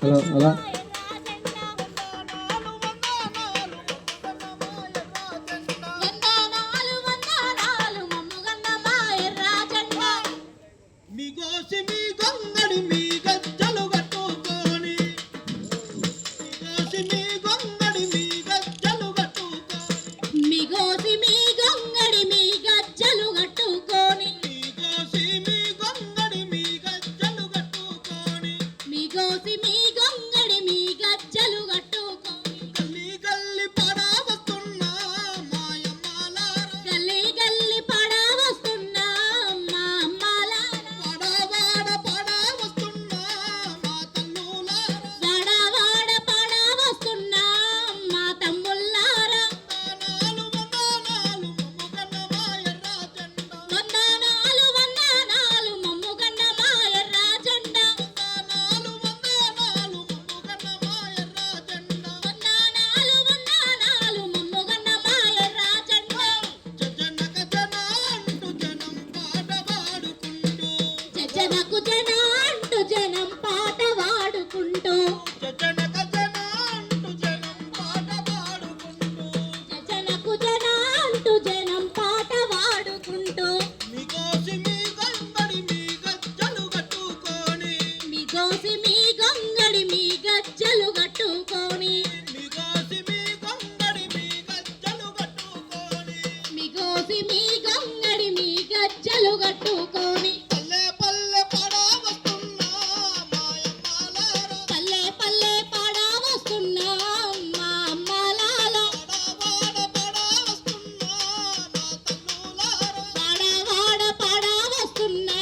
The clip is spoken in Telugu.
好了，好了 జనకు జన జనం పాట వాడుకుంటూ జనం పాట వాడుకుంటూ జన అంటూ జనం could